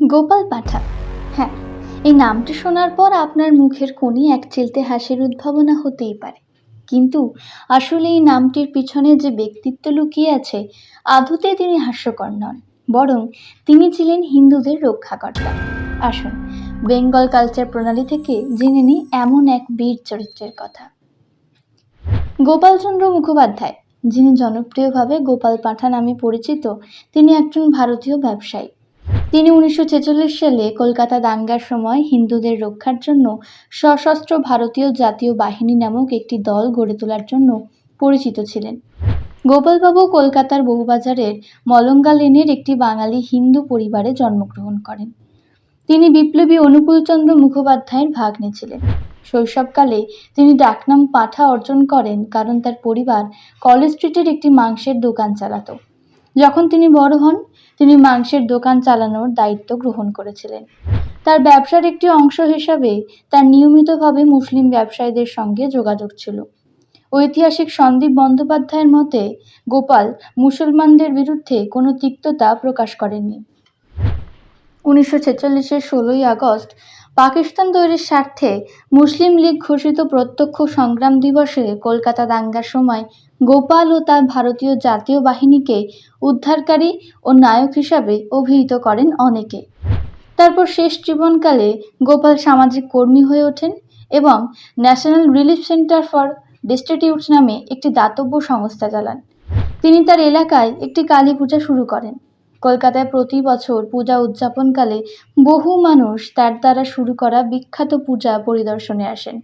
গোপাল পাঠা। হ্যাঁ এই নামটি শোনার পর আপনার মুখের কোণে এক চিলতে হাসির উদ্ভাবনা হতেই পারে। কিন্তু আসলে এই নামটির পিছনে যে ব্যক্তিত্ব লুকিয়ে আছে, আদতে তিনি হাস্যকর নন, বরং তিনি ছিলেন হিন্দুদের রক্ষাকর্তা। আসুন, বেঙ্গল কালচার প্রণালী থেকে জেনে নিই এমন এক বীর চরিত্রের কথা। গোপালচন্দ্র মুখোপাধ্যায়, যিনি জনপ্রিয়ভাবে গোপাল পাঠা নামে পরিচিত, তিনি একজন ভারতীয় ব্যবসায়ী। তিনি উনিশশো ছেচল্লিশ সালে কলকাতা দাঙ্গার সময় হিন্দুদের রক্ষার জন্য সশস্ত্র ভারতীয় জাতীয় বাহিনী নামক একটি দল গড়ে তোলার জন্য পরিচিত ছিলেন। গোপালবাবু কলকাতার বহুবাজারের মলঙ্গা লেনের একটি বাঙালি হিন্দু পরিবারে জন্মগ্রহণ করেন। তিনি বিপ্লবী অনুকূলচন্দ্র মুখোপাধ্যায়ের ভাগ্নে ছিলেন। শৈশবকালে তিনি ডাকনাম পাঠা অর্জন করেন কারণ তার পরিবার কলেজ স্ট্রিটের একটি মাংসের দোকান চালাতো। যখন তিনি বড় হন, তিনি মাংসের দোকান চালানোর দায়িত্ব গ্রহণ করেছিলেন। তার ব্যবসার একটি অংশ হিসাবে তার নিয়মিতভাবে মুসলিম ব্যবসায়ীদের সঙ্গে যোগাযোগ ছিল। ঐতিহাসিক সন্দীপ বন্দ্যোপাধ্যায়ের মতে, গোপাল মুসলমানদের বিরুদ্ধে কোনো তিক্ততা প্রকাশ করেননি। উনিশশো ছেচল্লিশের ষোলোই আগস্ট পাকিস্তান তৈরির স্বার্থে মুসলিম লীগ ঘোষিত প্রত্যক্ষ সংগ্রাম দিবসে কলকাতা দাঙ্গার সময় গোপাল ও তার ভারতীয় জাতীয় বাহিনীকে উদ্ধারকারী ও নায়ক হিসাবে অভিহিত করেন অনেকে। তারপর শেষ জীবনকালে গোপাল সামাজিক কর্মী হয়ে ওঠেন এবং national relief centre for destitutes নামে একটি দাতব্য সংস্থা চালান। তিনি তার এলাকায় একটি কালী পূজা শুরু করেন। কলকাতায় প্রতি বছর পূজা উদযাপনকালে বহু মানুষ তার দ্বারা শুরু করা বিখ্যাত পূজা পরিদর্শনে আসেন।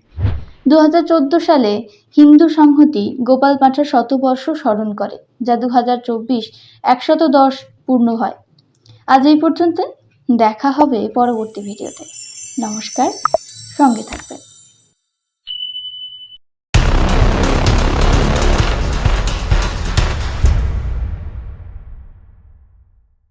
দু হাজার চোদ্দ সালে হিন্দু সংহতি গোপাল পাঠার শতবর্ষ স্মরণ করে, যা দু হাজার চব্বিশ একশত দশ পূর্ণ হয়। আজ এই পর্যন্ত দেখা হবে পরবর্তী ভিডিওতে। নমস্কার, সঙ্গে থাকবেন।